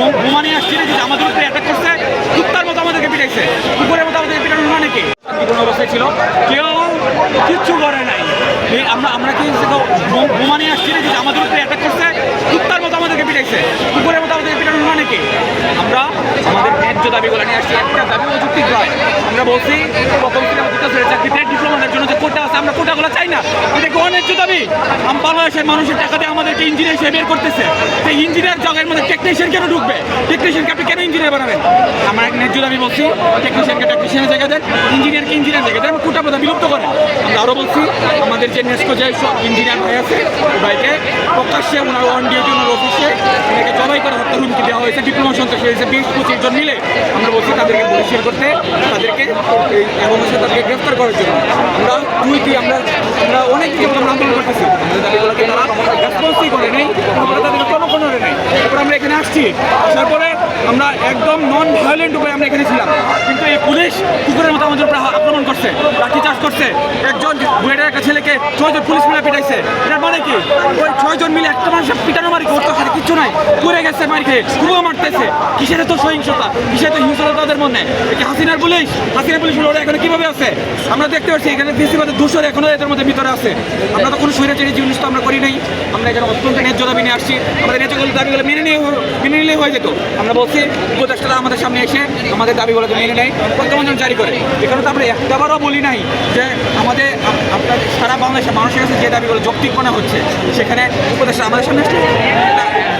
নিয়ে আসছি যে আমাদের উপরে অ্যাটাক করছে। কুত্তার মতো আমাদেরকে পিটাইছে। কুকুরের মতো আমাদেরকে পিটানোর মানে কি? কোনো অবস্থায় ছিল। কেউ কিচ্ছু করে নাই। আমরা আমরা কি নিয়ে আসছি নাকি যে আমাদের উপরে অ্যাটাক করছে। কুত্তার মতো আমাদেরকে পিটাইছে। কুকুরের মতো আমাদেরকে পিটানোর মানে কি? আমরা আমাদের ন্যায্য দাবিগুলো নিয়ে আসছি। আমরা বলছি, প্রথম ইঞ্জিনিয়ার জগের মধ্যে টেকনিশিয়ান কেন ঢুকবে? টেকনিশিয়ানকে আপনি কেন ইঞ্জিনিয়ার বানাবেন? আমরা এক ন্যায্য দাবি বলছি টেকনিশিয়ানকে টেকনিশিয়ানের জায়গা দেন ইঞ্জিনিয়ার জায়গা দেন, কোটা কথা বিলুপ্ত করেন আমরা আরও বলছি, আমাদের যে নেস্কো যে ইঞ্জিনিয়ার ভাই আছে ওই ভাইকে প্রকাশ্যে ওনার অন ডিউটি ওনার অফিসে করে হুমকি দেওয়া হয়েছে ডিপ্লোমা সন্ত্রাস হয়েছে। বিশ পঁচিশ জন মিলে আমরা বলছি তাদেরকে বহিষ্কার করতে, তাদেরকে এবং হচ্ছে তাদেরকে গ্রেফতার করার জন্য। আমরা দুই দুই আমরা আমরা অনেক কিছু আমরা আন্দোলন করতেছি। রেসপন্সই করে নেই তাদেরকে কোনো কোনো নেই। আমরা এখানে আসছি। আসার পরে আমরা একদম নন ভায়োলেন্ট উপায়ে আমরা এখানে ছিলাম। কিন্তু এই পুলিশ কুকুরের মতো আমাদের উপরে আক্রমণ করছে, লাঠি চার্জ করছে। একজন বুয়েটের একটা ছেলেকে ছয়জন পুলিশ মিলে পিটাইছে। এটার মানে কি? ওই ছয়জন মিলে একটা মানুষ পিটানো মারি করতে হাতে কিচ্ছু নাই। ঘুরে গেছে মারি খেয়ে কুকুর মারতেছে। কিসের তো সহিংসতা? কিসের তো হিংসতা তাদের মনে? কি হাসিনার পুলিশ? হাসিনার পুলিশ ওরা এখানে কীভাবে আছে? আমরা দেখতে পাচ্ছি এখানে বেশিরভাগ দুশোর এখনও এদের মধ্যে ভিতরে আছে। আমরা তো কোনো স্বৈরাচারী জিনিস তো আমরা করি নাই। আমরা এখানে অত্যন্ত ন্যায্য দাবি নিয়ে আসছি। আমাদের ন্যায্য দাবিগুলো মেনে নিয়ে মেনে নিলেই হয়ে যেত। আমরা বলছি, উপদেষ্টারা আমাদের সামনে এসে আমাদের দাবিগুলোকে মেনে নেয়, প্রজ্ঞাপন জারি করে। এখানে তো আমরা একটাবারও বলি নাই যে আমাদের আপ- আপনার সারা বাংলাদেশের মানুষের কাছে যে দাবিগুলো যৌক্তিক মনে হচ্ছে, সেখানে উপদেষ্টা আমাদের সামনে আসলে।